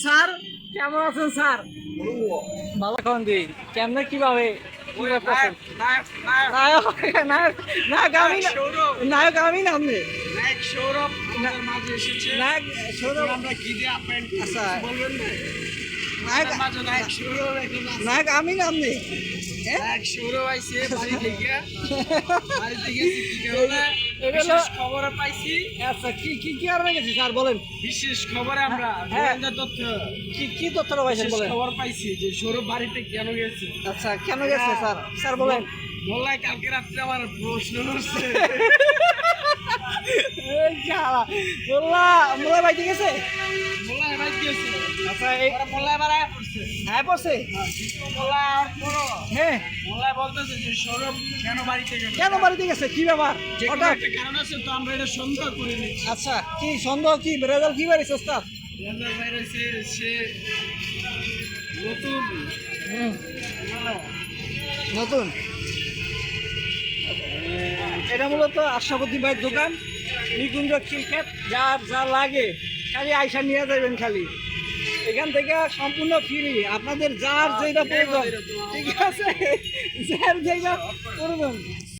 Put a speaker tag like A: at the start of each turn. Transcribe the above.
A: Sir. কেমন আছেন sir? ভালো এখন কেমনে কীভাবে? নায়ক নায়ক নায়ক। আমি না- নায়ক সৌরভ না আপনি? নায়ক সৌরভ আচ্ছা। নায়ক নায়ক আমি না আপনি? হ্যাঁ? হলো-
B: খবর পাইছি।
A: আচ্ছা কি কি কি কারণে গেছি স্যার বলেন?
B: বিশেষ খবর আমরা
A: হ্যাঁ।
B: গোয়েন্দা তথ্য।
A: কি কি পাইছেন বলেন?
B: খবর পাইছি যে সৌরভ বাড়িতে কেন গেছে?
A: আচ্ছা কেন গেছে স্যার? স্যার বলেন।
B: মোল্লাই কালকে রাত্রে আমার প্রশ্ন করছে।
A: এই শালা, মোল্লা মোল্লা ভাই ঠিক আছে
B: মোল্লাই ভাই গেছে।
A: আচ্ছা এই হ্যাঁ পড়ছে।
B: আর বড়
A: হ্যাঁ
B: মোল্লাই বলতেছে যে সৌরভ কেন বাড়িতে গেল?
A: কেন বাড়িতে গেছে? কি ব্যাপার? হঠাৎ?
B: একটা কারণ আছে তো আমরা এটা সন্দেহ করে নিচ্ছি।
A: আচ্ছা কি সন্দেহ কি রেজাল্ট কি বাড়িছে ওস্তাদ?
B: রেজাল্ট বাইরে সে নতুন।
A: নতুন? এটা মূলত আশাপতি ভাইয়ের দোকান। নিকুঞ্জ ক্রিকেট যার যা লাগে খালি আইসা নিয়ে যাবেন খালি। এখান থেকে সম্পূর্ণ ফ্রি আপনাদের যার যেটা প্রয়োজন। ঠিক আছে? যার যেটা প্রয়োজন।